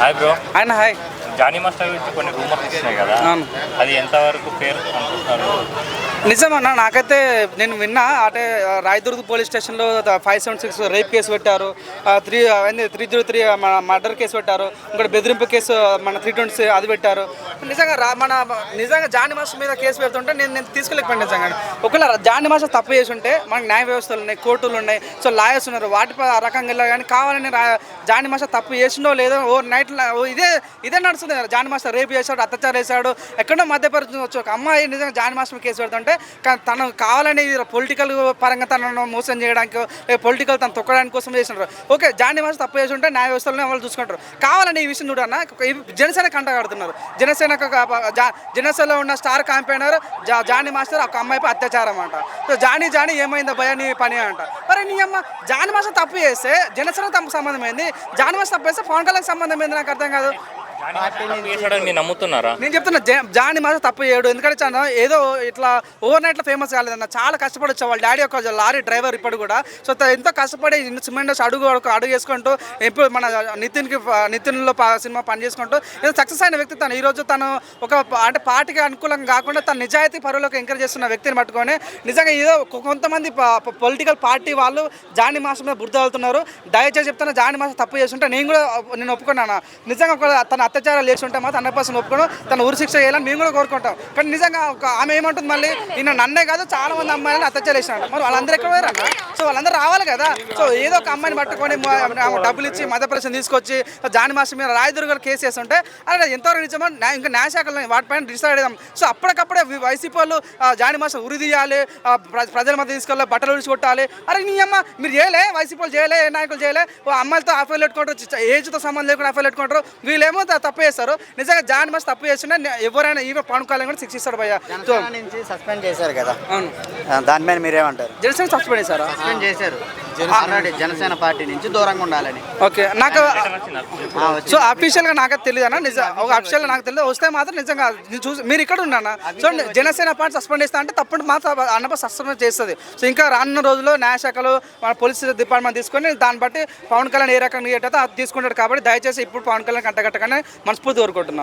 Hi bro ఆయన hi Jani master గురించి కొన్ని రూమర్స్ వచ్చినాయి కదా. అది ఎంతవరకు పేరు అనుకుంటున్నారు? నిజమన్నా నాకైతే నేను విన్నా అంటే ఆ, రాయదుర్గ్ పోలీస్ స్టేషన్లో five seven six rape case పెట్టారు త్రీ త్రీ జీరో త్రీ మన మర్డర్ కేసు పెట్టారు ఇంకోటి బెదిరింపు కేసు మన త్రీ ట్వంటీ అది పెట్టారు. నిజంగా రా మన నిజంగా జాని మాస్టర్ మీద కేసు పెడుతుంటే నేను నేను తీసుకెళ్ళకపోయాను నిజంగా. ఒకవేళ జాని మాస్టర్ తప్పు చేసి ఉంటే మనకు న్యాయ వ్యవస్థలు ఉన్నాయి కోర్టులు ఉన్నాయి సో లాయర్స్ ఉన్నారు వాటి ఆ రకంగా వెళ్ళారు కానీ కావాలని జాని మాస్టర్ తప్పు చేసిండో లేదో ఓ నైట్ ఇదే ఇదే నడుస్తుంది కదా జాని మాస్టర్ రేపు చేశాడు అత్యాచారం చేశాడు ఎక్కడో మధ్యపరిచి ఒక అమ్మాయి నిజంగా జాని మాస్టర్ కేసు పెడుతుంటే అంటే తను కావాలని పొలిటికల్ పరంగా తనను మోసం చేయడానికి పొలిటికల్ తను తొక్కడానికి కోసం చేసినారు ఓకే జాని మాస్ తప్పు చేసి ఉంటే న్యాయ వ్యవస్థలోనే వాళ్ళు చూసుకుంటారు. కావాలని ఈ విషయం చూడన్న జనసేన కంట కడుతున్నారు. జనసేన ఒక- జనసేనలో ఉన్న స్టార్ క్యాంపెయినర్ జా జానీ మాస్టర్ ఒక అమ్మాయిపై అత్యాచారం అంట. సో జానీ జానీ ఏమైందో భయ నీ పని అంట. మరి నీ అమ్మ జానీ మాస్టర్ తప్పు చేస్తే జనసేన తప్పు సంబంధం ఏంది? జానీ మాస్టర్ తప్పు చేస్తే పవన్ కళ్యాణ్ సంబంధం ఏంది నాకు అర్థం కాదు. చేశాడని మీరు నమ్ముతున్నారా? నేను చెప్తున్నా జా- జానీ మాత్రం తప్పు చేయడు. ఎందుకంటే చాలా ఏదో ఇట్లా ఓవర్ నైట్లో ఫేమస్ కాలేదన్న చాలా కష్టపడి వచ్చా వాళ్ళ డాడీ ఒక లారీ డ్రైవర్ ఇప్పుడు కూడా. సో త- ఎంతో కష్టపడి సిమెంట్ అడుగు ఒక అడుగు చేసుకుంటూ ఎప్పుడు మన నితిన్కి నితిన్లో ప- సినిమా పని చేసుకుంటూ ఏదో సక్సెస్ అయిన వ్యక్తి తను. ఈరోజు తను ఒక ప- అంటే పార్టీకి అనుకూలంగా కాకుండా తన నిజాయితీ పరువులకు ఎంకరేజ్ చేస్తున్న వ్యక్తిని పట్టుకొని నిజంగా ఏదో కొ- కొంతమంది పొలిటికల్ పార్టీ వాళ్ళు జానీ మాసం మీద బురద వెళ్తున్నారు దయచేసి చెప్తున్నా జానీ మాసం తప్పు చేస్తుంటే నేను కూడా నేను ఒప్పుకున్నాను? నిజంగా ఒక తన అత్యాచారాలు చేస్తుంటే మాత్రం హండ్రెడ్ పర్సెంట్ ఒప్పుకోను. తన ఊరు శిక్ష చేయాలని మేము కూడా కోరుకుంటాం. కానీ నిజంగా ఒక ఆమె ఏమంటుంది మళ్ళీ? నిన్న నన్నే కాదు చాలా మంది అమ్మాయిలను అత్యాచారం చేసినట్టు మరి వాళ్ళందరూ ఎక్కడ పోయారన్న సో వాళ్ళందరూ రావాలి కదా. సో ఏదో ఒక అమ్మాయిని పట్టుకొని ఆమె డబ్బులు ఇచ్చి మధ్యప్రదేశ్ తీసుకొచ్చి జాని మాస్టర్ మీద రాయదుర్గలు కేసు చేస్తుంటే అలా ఎంతవరకు నిజమో ఇంకా న్యాయశాఖలో వాటిపైన డిసైడ్ అయ్యాం సో అప్పటికప్పుడే వైసీపీ వాళ్ళు జాని మాస్టర్ ఉరి తీయాలి ప్రజల మధ్య తీసుకెళ్ళి బట్టలు ఉడిచి కొట్టాలి. అరే నీ అమ్మ మీరు చేయలే వైసీపీ వాళ్ళు చేయలే ఏ నాయకులు చేయలే. ఓ అమ్మాయిలతో అఫైల్ పెట్టుకుంటారు ఏజ్తో సంబంధం లేకుండా అఫైల్ పెట్టుకుంటారు. వీళ్ళేమో తప్పు చేస్తారు. నిజంగా జాని మాసం తప్పు చేస్తున్నా ఎవరైనా ఈవెన్ పవన్ కళ్యాణ్ కూడా శిక్షిస్తాడు భయ్య. సస్పెండ్ చేశారు కదా. అవును. దాని మీద మీరేమంటారు? జనసేన సస్పెండ్ చేశారా? సస్పెండ్ చేశారు. ఆల్రెడీ జనసేన పార్టీ నుంచి దూరంగా ఉండాలని. ఓకే నాకు సో అఫీషియల్గా నాకైతే తెలియదు అన్న. నిజం ఒక అఫీషియల్గా నాకు తెలియదు వస్తే మాత్రం నిజంగా నేను చూసి మీరు ఇక్కడ ఉన్నానా సో జనసేన పార్టీ సస్పెండ్ చేస్తా అంటే తప్పుడు మాత్రం అన్నప సస్పెండ్ చేస్తుంది. సో ఇంకా రానున్న రోజుల్లో న్యాయశాఖలో మన పోలీస్ డిపార్ట్మెంట్ తీసుకొని దాన్ని బట్టి పవన్ కళ్యాణ్ ఏ రకంగా తీసుకుంటాడు కాబట్టి దయచేసి ఇప్పుడు పవన్ కళ్యాణ్ కంటగట్టగానే మనస్ఫూర్తి కోరుకుంటున్నాను